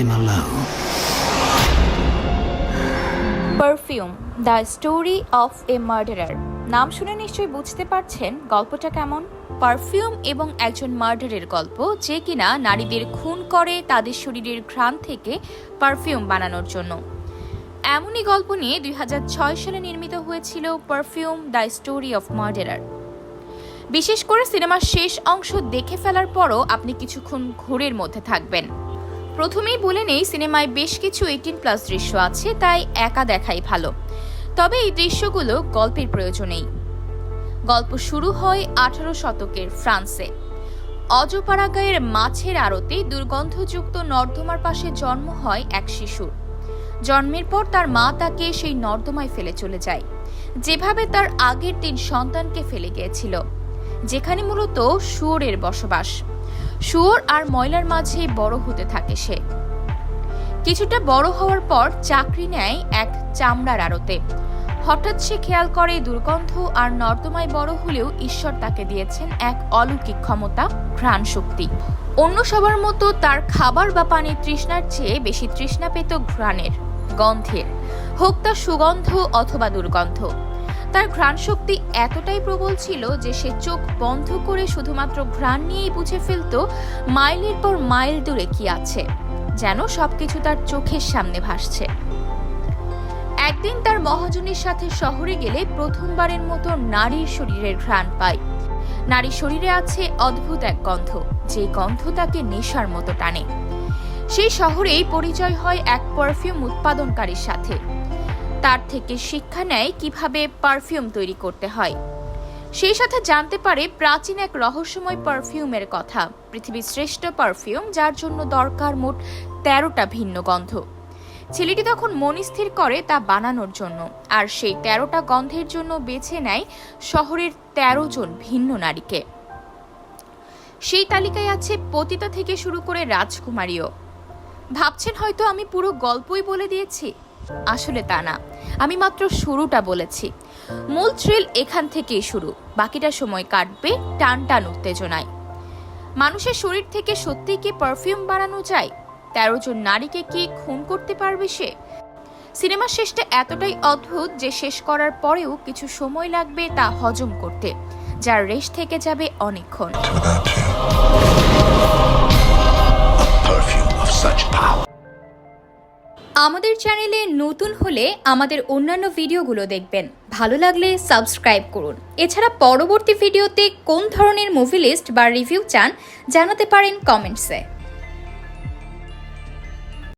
him alone. Perfume the story of a murderer নাম শুনে নিশ্চয়ই বুঝতে পারছেন গল্পটা কেমন? পারফিউম এবং একজন মার্ডারের গল্প, যে কিনা নারীদের খুন করে তাদের শরীরের ঘ্রাণ থেকে পারফিউম বানানোর জন্য। এমনই গল্প নিয়ে দুই হাজার ছয় সালে নির্মিত হয়েছিল perfume the story of murderer বিশেষ করে সিনেমার শেষ অংশ দেখে ফেলার পরও আপনি কিছুক্ষণ ঘোরের মধ্যে থাকবেন। প্রথমেই বলে নেই সিনেমায় বেশ কিছু এইটিন প্লাস দৃশ্য আছে, তাই একা দেখাই ভালো। তবে এই দৃশ্যগুলো গল্পের প্রয়োজনেই। গল্প শুরু হয় আঠারো শতকের ফ্রান্সে। অজপাড়াগাঁয়ের মাছের আড়তে দুর্গন্ধযুক্ত নর্দমার পাশে জন্ম হয় এক শিশুর জন্মের পর তার মা তাকে সেই নর্দমায় ফেলে চলে যায়। যেভাবে তার আগের তিন সন্তানকে ফেলে গিয়েছিল, যেখানে মূলত শুয়োরের বসবাস। শুয়োর আর ময়লার মাঝেই বড় হতে থাকে সে। কিছুটা বড় হওয়ার পর চাকরি নেয় এক চামড়ার আড়তে। হঠাৎ সে খেয়াল করে দুর্গন্ধ আর নর্দমায় বড় হলেও ঈশ্বর তাকে দিয়েছেন এক অলৌকিক ক্ষমতা ঘ্রাণ শক্তি অন্য সবার মতো তার খাবার বা পানির তৃষ্ণার চেয়ে বেশি তৃষ্ণা পেত ঘ্রাণের, গন্ধের, হোক তা সুগন্ধ অথবা দুর্গন্ধ। তার ঘ্রাণ শক্তি এতটাই প্রবল ছিল যে সে চোখ বন্ধ করে শুধুমাত্র ঘ্রাণ নিয়েই বুঝে ফেলত মাইলের পর মাইল দূরে কি আছে, যেন সবকিছু তার চোখের সামনে ভাসছে। একদিন তার মহাজনের সাথে শহরে গেলে প্রথমবারের মতো নারীর শরীরের ঘ্রাণ পায়। নারী শরীরে আছে অদ্ভুত এক গন্ধ যে গন্ধ তাকে নেশার মতো টানে। সেই শহরেই পরিচয় হয় এক পারফিউম উৎপাদনকারীর সাথে। তার থেকে শিক্ষা নেয় কীভাবে পারফিউম তৈরি করতে হয়। সেই সাথে জানতে পারে প্রাচীন এক রহস্যময় পারফিউমের কথা, পৃথিবীর শ্রেষ্ঠ পারফিউম, যার জন্য দরকার মোট তেরোটা ভিন্ন গন্ধ। ছেলেটি তখন মনস্থির করে তা বানানোর জন্য, আর সেই তেরোটা গন্ধের জন্য বেছে নেয় শহরের তেরো জন ভিন্ন নারীকে। সেই তালিকায় আছে পতিতা থেকে শুরু করে রাজকুমারীও। ভাবছেন হয়তো আমি পুরো গল্পই বলে দিয়েছি। আসলে তা না। আমি মাত্র শুরুটা বলেছি। মূল থ্রিল এখান থেকেই শুরু। বাকিটা সময় কাটবে টান টান উত্তেজনায়। মানুষের শরীর থেকে সত্যিই কি পারফিউম বানানো যায়? তেরো জন নারীকে কি খুন করতে পারবে সে? সিনেমার শেষটা এতটাই অদ্ভুত যে শেষ করার পরেও কিছু সময় লাগবে তা হজম করতে, যার রেশ থেকে যাবে অনেকক্ষণ। আমাদের চ্যানেলে নতুন হলে আমাদের অন্যান্য ভিডিওগুলো দেখবেন। ভালো লাগলে সাবস্ক্রাইব করুন। এছাড়া পরবর্তী ভিডিওতে কোন ধরনের মুভি লিস্ট বা রিভিউ চান জানাতে পারেন কমেন্টসে।